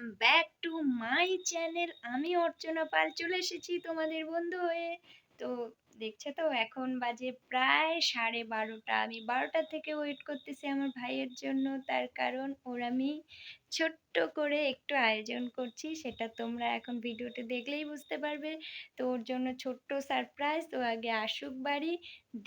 Welcome back to my channel আমি অর্চনা পাল চলে এসেছি তোমাদের বন্ধু হয়ে। তো দেখছ তো এখন বাজে প্রায় সাড়ে বারোটা। আমি বারোটা থেকে ওয়েট করতেছি আমার ভাইয়ের জন্য। তার কারণ ওর আমি ছোট্ট করে একটু আয়োজন করছি সেটা তোমরা এখন ভিডিওতে দেখলেই বুঝতে পারবে। তো ওর জন্য ছোট্ট সারপ্রাইজ তো আগে আসুক বাড়ি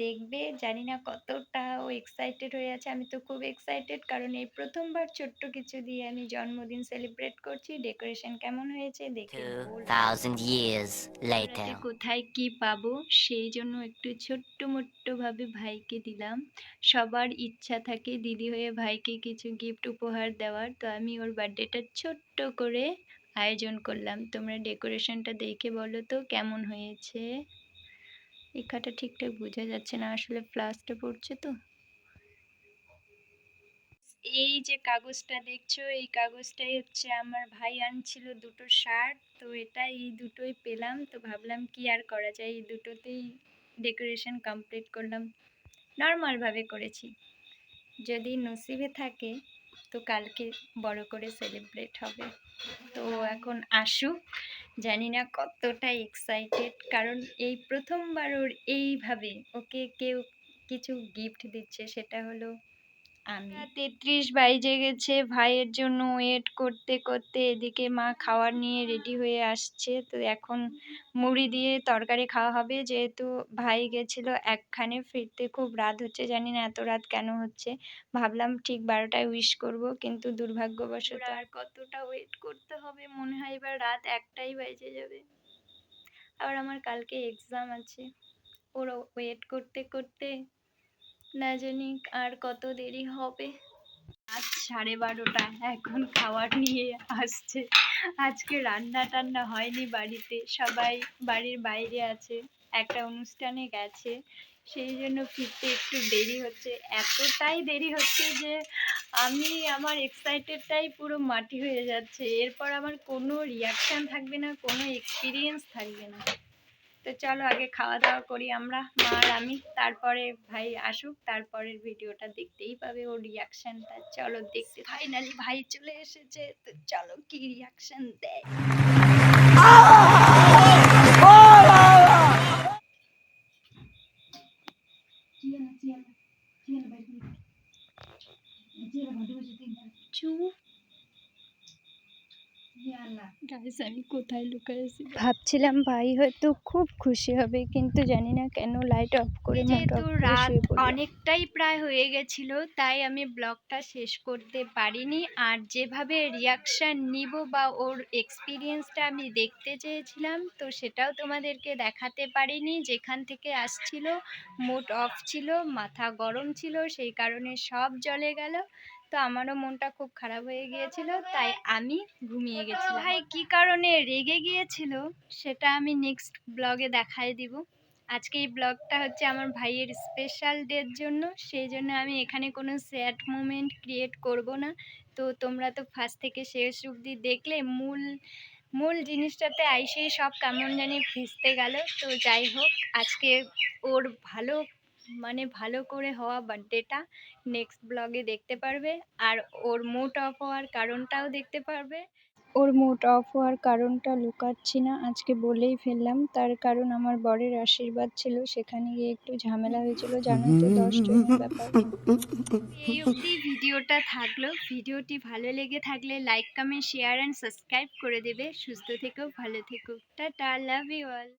দেখবে। জানি না কতটা ও এক্সাইটেড হয়ে আছে। আমি তো খুব এক্সাইটেড কারণ এই প্রথমবার ছোট্ট কিছু দিয়ে আমি জন্মদিন সেলিব্রেট করছি। ডেকোরেশন কেমন হয়েছে দেখে বলব। 2000 years later. রাতে কোথায় কি পাবো সেই জন্য একটু ছোট্ট মোট্ট ভাবে ভাইকে দিলাম। সবার ইচ্ছা থাকে দিদি হয়ে ভাইকে কিছু গিফট উপহার দেওয়ার। তো আমি ওর বার্থডেটা ছোট্ট করে আয়োজন করলাম। তোমরা ডেকোরেশনটা দেখে বলো তো কেমন হয়েছে? এখানটা ঠিকঠাক বোঝা যাচ্ছে না। আসলে ফ্লাসটা পড়ছে তো। এই যে কাগজটা দেখছ, এই কাগজটাই হচ্ছে আমার ভাই আনছিল দুটো শার্ট। তো এটা এই দুটোই পেলাম। তো ভাবলাম কি আর করা যায়? এই দুটোতেই ডেকোরেশন কমপ্লিট করলাম। নর্মালভাবে করেছি। যদি নসিবে থাকে, তো কালকে বড় করে সেলিব্রেট হবে। তো এখন আসুক। জানি না কতটা এক্সাইটেড কারণ এই প্রথমবার ওর এইভাবে ওকে কেউ কিছু গিফট দিচ্ছে, সেটা হলো আমি। তেত্রিশ বাইজে গেছে ভাইয়ের জন্য ওয়েট করতে করতে এদিকে মা খাওয়ার নিয়ে রেডি হয়ে আসছে। তো এখন মুড়ি দিয়ে তরকারি খাওয়া হবে যেহেতু ভাই গেছিল একখানে ফিরতে খুব রাত হচ্ছে জানি না এত রাত কেন হচ্ছে। ভাবলাম ঠিক বারোটায় উইশ করব কিন্তু দুর্ভাগ্যবশত আর কতটা ওয়েট করতে হবে? মনে হয় এবার রাত একটাই বেজে যাবে। আবার আমার কালকে এক্সাম আছে। ওরা ওয়েট করতে করতে না জানি আর কত দেরি হবে। আজ সাড়ে বারোটা, এখন খাবার নিয়ে আসছে। আজকে রান্না টান্না হয়নি বাড়িতে, সবাই বাড়ির বাইরে আছে, একটা অনুষ্ঠানে গেছে। সেই জন্য ফিরতে একটু দেরি হচ্ছে, এতটাই দেরি হচ্ছে যে আমি আমার এক্সাইটেডটাই পুরো মাটি হয়ে যাচ্ছে। এরপর আমার কোনো রিয়াকশান থাকবে না, কোনো এক্সপিরিয়েন্স থাকবে না। তো চলো আগে খাওয়া দাওয়া করি আমরা মা আর আমি। তারপরে ভাই আসুক তারপরের ভিডিওটা দেখতেই পাবে ওর রিয়াকশনটা চলো দেখতে ফাইনালি ভাই চলে এসেছে তো চলো কি রিয়াকশন দেয়। চুপ। আমি কোথায় লুকাইছি? ভাবছিলাম ভাই হয়তো খুব খুশি হবে কিন্তু জানি না কেন লাইট অফ করে যেহেতু রাত অনেকটাই প্রায় হয়ে গেছিল তাই আমি ব্লগটা শেষ করতে পারিনি। আর যেভাবে রিয়াকশান নিব বা ওর এক্সপিরিয়েন্সটা আমি দেখতে চেয়েছিলাম তো সেটাও তোমাদেরকে দেখাতে পারিনি। যেখান থেকে আসছিল মুড অফ ছিল মাথা গরম ছিল সেই কারণে সব জলে গেল। তো আমারও মনটা খুব খারাপ হয়ে গিয়েছিল তাই আমি ঘুমিয়ে গেছিলাম। ভাই কি কারণে রেগে গিয়েছিল সেটা আমি নেক্সট ব্লগে দেখাই দিব। আজকে এই ব্লগটা হচ্ছে আমার ভাইয়ের স্পেশাল ডের জন্য সেই জন্য আমি এখানে কোনো স্যাড মুমেন্ট ক্রিয়েট করব না। তো তোমরা তো ফার্স্ট থেকে শেষ অবধি দেখলে মূল মূল জিনিসটাতে আইসেই সব কেমন জানি ভেস্তে গেল। তো যাই হোক আজকে ওর ভালো মানে ভালো করে হওয়া বার্থডেটা নেক্সট ব্লগে দেখতে পারবে। আর ওর মুড অফ হওয়ার কারণটাও দেখতে পারবে। ওর মুড অফ হওয়ার কারণটা লুকাচ্ছি না আজকে বলেই ফেললাম। তার কারণ আমার বরের আশীর্বাদ ছিল সেখানে গিয়ে একটু ঝামেলা হয়েছিল জানো তো দশ জনের ব্যাপার। এই অবধি ভিডিওটা থাকল। ভিডিওটি ভালো লেগে থাকলে like comment share and subscribe করে দেবে। সুস্থ থেকো ভালো থেকো। Tata love you all